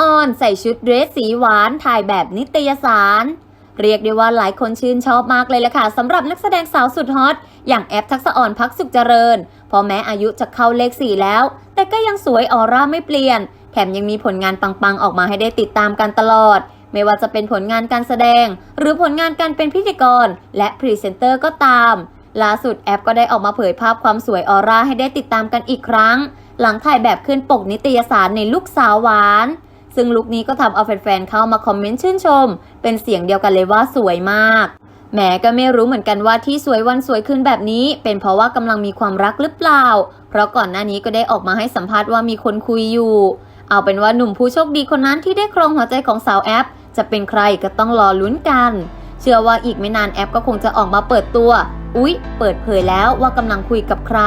ออนใส่ชุดเดรสสีหวานถ่ายแบบนิตยสาร เรียกได้ว่าหลายคนชื่นชอบมากเลยละค่ะสำหรับนักแสดงสาวสุดฮอต อย่างแอปทักษะออนพักสุขเจริญ พอแม้อายุจะเข้าเลข4แล้ว แต่ก็ยังสวยออร่าไม่เปลี่ยน แถมยังมีผลงานปังๆ ออกมาให้ได้ติดตามกันตลอด ไม่ว่าจะเป็นผลงานการแสดง หรือผลงานการเป็นพิธีกร และพรีเซนเตอร์ก็ตามล่าสุดแอปก็ได้ออกมาเผยภาพความสวยออร่าให้ได้ติดตามกันอีกครั้ง หลังถ่ายแบบขึ้นปกนิตยสารในลุคสาวหวาน ซึ่งลุคนี้ก็ทำเอาแฟนๆเข้ามาคอมเมนต์ชื่นชม เป็นเสียงเดียวกันเลยว่าสวยมากแหมก็ไม่รู้เหมือนกันว่าที่สวยวันสวยขึ้นแบบนี้ เป็นเพราะว่ากำลังมีความรักหรือเปล่า เพราะก่อนหน้านี้ก็ได้ออกมาให้สัมภาษณ์ว่ามีคนคุยอยู่ เอาเป็นว่าหนุ่มผู้โชคดีคนนั้นที่ได้ครองหัวใจของสาวแอป จะเป็นใครก็ต้องรอลุ้นกัน เชื่อว่าอีกไม่นานแอปก็คงจะออกมาเปิดตัว อุ๊ย เปิดเผยแล้วว่ากำลังคุยกับใคร